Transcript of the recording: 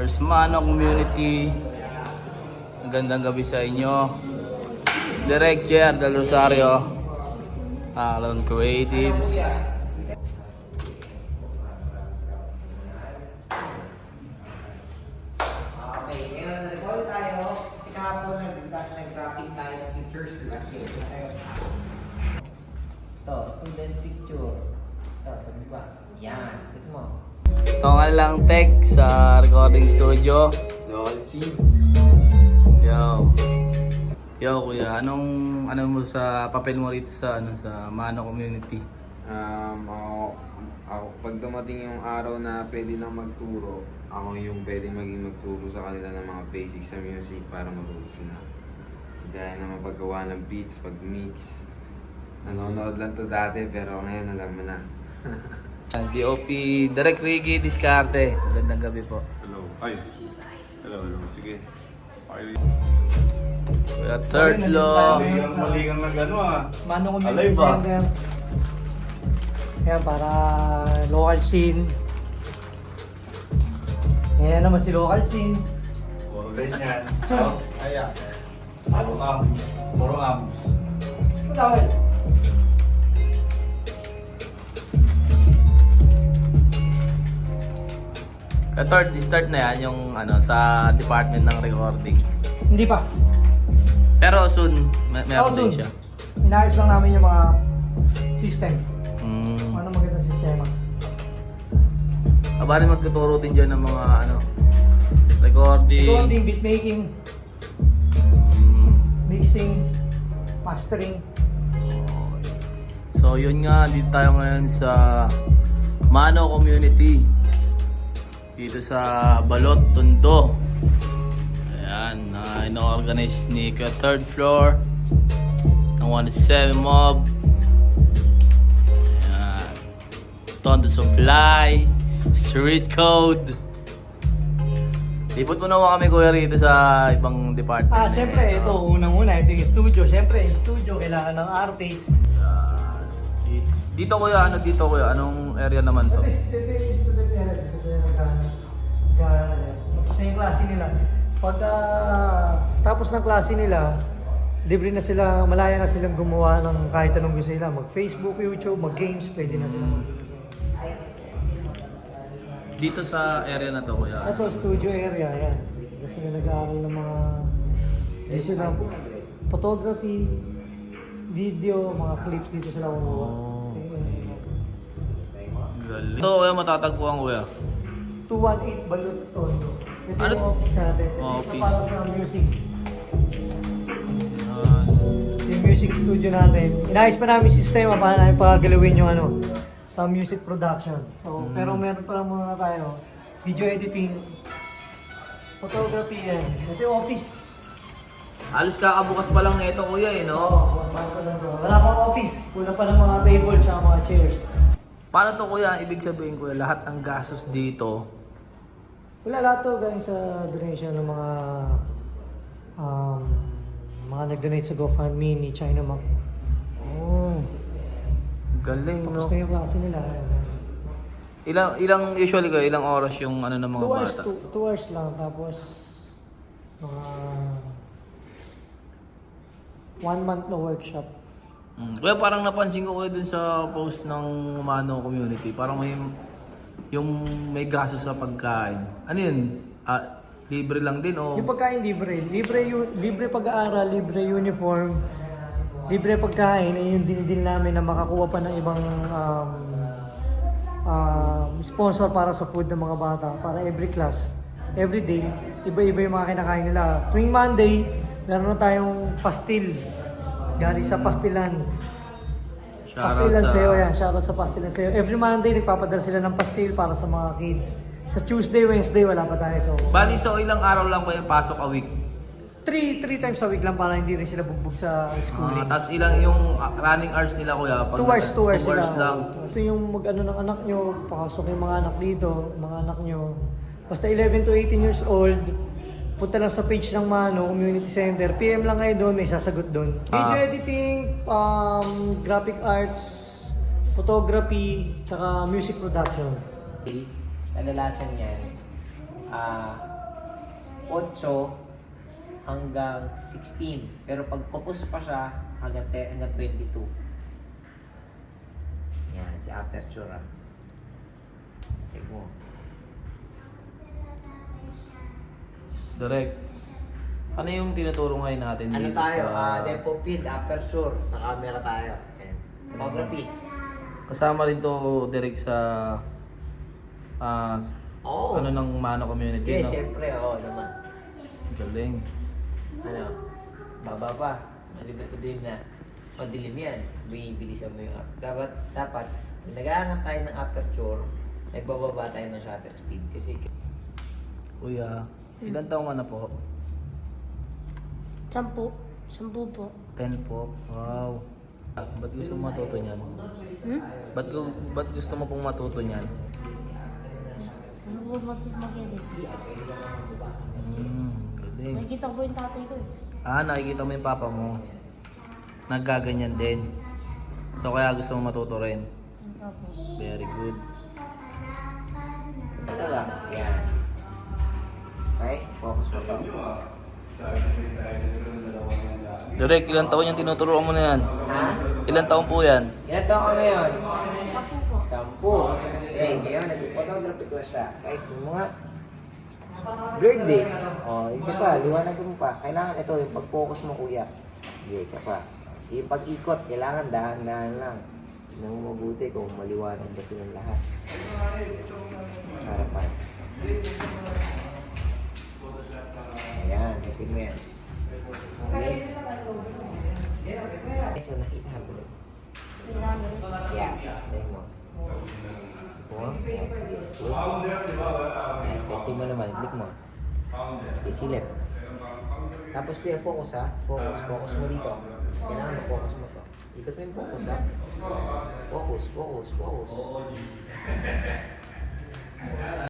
There's Mano Community. Magandang gabi sa inyo. Direct Chair Del Rosario. Alon Creatives. Ito, student picture. Ito, sabi ba? Yan, tignan mo. Tongan lang tech sa recording studio. Yo. Yo kuya, anong ano mo sa papel mo rito sa ano sa Mano Community? Um, ako, ako, pag dumating yung araw na pwede na magturo, ako yung pwede maging magturo sa kanila ng mga basics sa music para matuto sila. Gaya na mapaggawa ng beats, pag-mix. Nanonood lang to dati pero ngayon alam mo na. Ang DOP Direct Ricky Discarte. Magandang gabi po. Hello. Ay. Hello, hello. Sige. Okay. Kuya third floor. Maligang, maligang na gano ah. Mano Alay ba? Center. Ayan, para local scene. Ayan naman si local scene. Puro ganyan. Oh, Aya. Puro ambus. Puro ambus. Ang tawag? Third, start na yan yung ano sa department ng recording. Hindi pa. Pero soon, may meron Oh, din soon. siya. Inaayos lang namin yung mga system. Mm. Ano magandang sistema. Aba rin magtuturo din dyan ng mga ano recording. Recording, beatmaking, Mm. mixing, mastering. So yun nga, dito tayo ngayon sa Mano Community. Dito sa Balot, Tondo. Ayan, na ino-organize ni Ka third floor ng 107 Mob. Ayan. Tondo Supply, Street Code. Lipot mo naman kami kuya rito sa ibang department. Ah, syempre, ito, unang-una, ito yung studio. Syempre, yung studio, kailangan ng artist. Di- Dito kuya, ano dito kuya? Anong area naman to? Ito ito yung student area. Nila. Pag ah, tapos ng klase nila, libre na sila, malaya na silang gumawa ng kahit anong gusto nila. Mag-Facebook, YouTube, mag-games, pwede na sila. Dito sa area na to kuya. Ito, studio area, yan. Kasi sila nag-aaral ng mga, di sila, photography, video, mga clips dito sila kumuha. Oh. Galing. Ito kuya matatagpuan kuya. 218 Balut Tondo. Ito Ano? yung office natin. Yung Office. para sa music. Ito yung music studio natin. Inayos pa namin yung sistema para namin pagagalawin yung ano, sa music production. So, Hmm. pero meron pa lang muna tayo. Video editing, photography yan. Ito yung office. Alis kakabukas pa lang nito kuya eh Oo, no? wala pa lang bro. Wala pang office. Wala pa ng mga table tsaka mga chairs. Paano to kuya? Ibig sabihin kuya, lahat ng gastos dito. Wala lahat to galing sa donation ng mga um, mga nag-donate sa GoFundMe ni China Mac. Oh. Galing no? Tapos na yung klase nila. Ilang ilang usually kuya, ilang oras yung ano ng mga 2 hours, bata? 2 hours lang. Tapos mga one month na workshop. Mm. Kuya parang napansin ko kuya dun sa post ng Mano community. Parang may yung may gastos sa pagkain. Ano yun? Ah, libre lang din o? Yung pagkain libre. Libre, yu- libre pag-aaral, libre uniform, libre pagkain. Eh, yung dinidil namin na makakuha pa ng ibang um, um, sponsor para sa food ng mga bata. Para every class, every day, iba-iba yung mga kinakain nila. Tuwing Monday, meron na tayong pastil. Galing sa pastilan. Pastilan sa- sa'yo yan. Shoutout sa pastilan sa'yo. Every Monday, nagpapadala sila ng pastil para sa mga kids. Sa Tuesday, Wednesday, wala pa tayo. So, Bali, so ilang araw lang kuya pasok a week? three, three times a week lang para hindi rin sila bugbog sa Ah, schooling. Tapos ilang yung ah, running hours nila kuya? Pag two hours, two hours two hours sila. lang. Ito yung mag-ano ng anak nyo, pakasok yung mga anak dito, mga anak nyo. Basta 11 to 18 years old, punta lang sa page ng Mano, Community Center. PM lang kayo doon, may sasagot doon. Video Ah. editing, um, graphic arts, photography, tsaka music production. Kadalasan yan, ah, 8 hanggang 16. Pero pag focus pa siya, hanggang, te- hanggang 22. Yan, si aperture ah. Check mo. Direct. Ano yung tinuturo ngayon natin Ano dito tayo? sa- Ah, depth of field, aperture. Sa camera tayo. Ayan. Photography. Kasama rin to direct sa ah, Oo. ano ng Mano community, Okay, no? syempre, oo naman. Galing. Ano, baba pa. Malibat ko din na madilim yan. Bibilisan mo yung up. Dapat, dapat, kung nag-aangat tayo ng aperture, nagbababa tayo ng shutter speed. Kasi, Kuya, ilan taong ka na po? Sampu. Sampu po. 10 po. Wow. Ah, ba't gusto mo matuto niyan? Hmm? Ba't, gu- ba't gusto mo pong matuto niyan? Ano po mag- mag-edit? Hmm, galing. Nakikita ko po yung tatay ko eh. Ah, nakikita mo yung papa mo. Nagkaganyan din. So kaya gusto mo matuto rin. Ano po? Very good. Focus mo to. Direk, ilan taon yung tinuturuan mo na yan? Ha? Ilan taon po yan? Ilan taon ka ngayon? Sampu po. Sampu. Eh, ngayon, nag-photography class siya. Kahit mga blurred eh. O, isa pa, liwanag mo pa. Kailangan ito, yung pag-focus mo, kuya. Sige, isa pa. Yung pag-ikot, kailangan dahan-dahan lang. Mo mabuti kung maliwanag ba silang lahat. Sarapan. Ayan, testing mo yan. Okay? So nakita mo. Yes, tingnan mo. Mo, yan, sige. Click. Yan, testing mo naman, click mo. Sige, silip. Tapos kuya, focus ha. Focus, focus mo dito. Kailangan mo-focus mo to. Ikot mo yung focus ha. Focus, focus, focus.